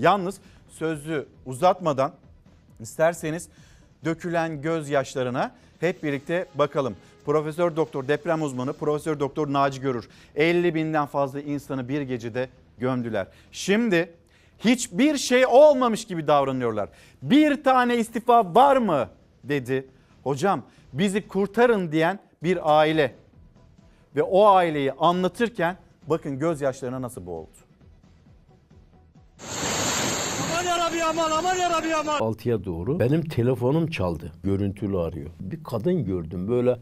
Yalnız sözü uzatmadan isterseniz dökülen gözyaşlarına hep birlikte bakalım. Profesör Doktor deprem uzmanı Profesör Doktor Naci Görür 50 binden fazla insanı bir gecede gömdüler. Şimdi hiçbir şey olmamış gibi davranıyorlar. Bir tane istifa var mı dedi. Hocam bizi kurtarın diyen bir aile ve o aileyi anlatırken bakın gözyaşlarına nasıl boğuldu. Aman yarabbi aman aman yarabbi aman. 6'ya doğru benim telefonum çaldı. Görüntülü arıyor. Bir kadın gördüm böyle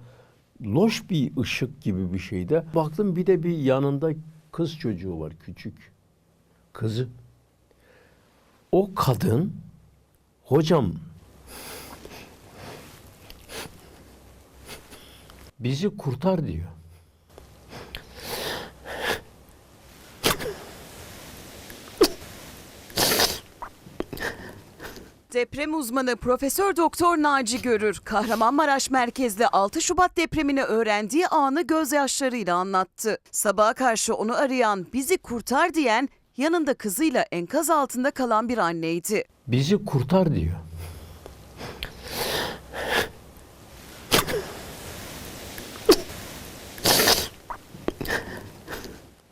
loş bir ışık gibi bir şeyde. Baktım bir de bir yanında kız çocuğu var küçük. Kızı. O kadın hocam bizi kurtar diyor. Deprem uzmanı Profesör Doktor Naci Görür, Kahramanmaraş merkezli 6 Şubat depremini öğrendiği anı gözyaşlarıyla anlattı. Sabaha karşı onu arayan, bizi kurtar diyen, yanında kızıyla enkaz altında kalan bir anneydi. Bizi kurtar diyor.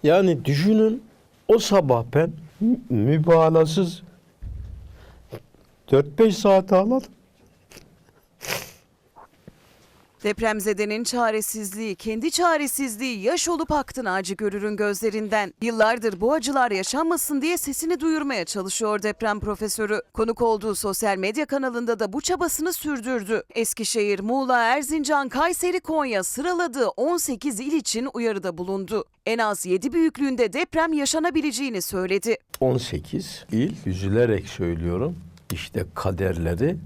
Yani düşünün o sabah ben mü- mübalağasız 4-5 saat ağladım. Depremzedenin çaresizliği, kendi çaresizliği yaş olup aktı Naci Görür'ün gözlerinden. Yıllardır bu acılar yaşanmasın diye sesini duyurmaya çalışıyor deprem profesörü. Konuk olduğu sosyal medya kanalında da bu çabasını sürdürdü. Eskişehir, Muğla, Erzincan, Kayseri, Konya sıraladığı 18 il için uyarıda bulundu. En az 7 büyüklüğünde deprem yaşanabileceğini söyledi. 18 il üzülerek söylüyorum işte kaderleri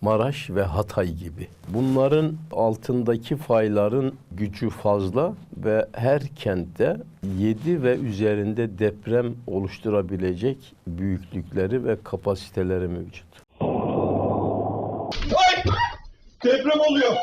Maraş ve Hatay gibi. Bunların altındaki fayların gücü fazla ve her kentte 7 ve üzerinde deprem oluşturabilecek büyüklükleri ve kapasiteleri mevcut. Deprem oluyor.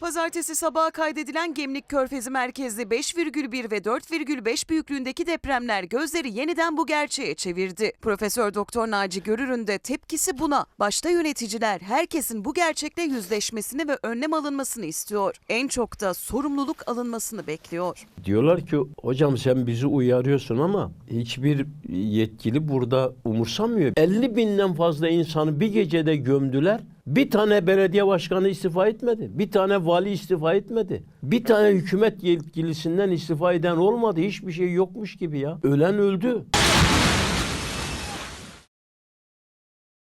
Pazartesi sabaha kaydedilen Gemlik Körfezi merkezli 5,1 ve 4,5 büyüklüğündeki depremler gözleri yeniden bu gerçeğe çevirdi. Profesör Doktor Naci Görür'ün de tepkisi buna. Başta yöneticiler herkesin bu gerçekle yüzleşmesini ve önlem alınmasını istiyor. En çok da sorumluluk alınmasını bekliyor. Diyorlar ki hocam sen bizi uyarıyorsun ama hiçbir yetkili burada umursamıyor. 50 binden fazla insanı bir gecede gömdüler. Bir tane belediye başkanı istifa etmedi. Bir tane vali istifa etmedi. Bir tane hükümet yetkilisinden istifa eden olmadı. Hiçbir şey yokmuş gibi ya. Ölen öldü.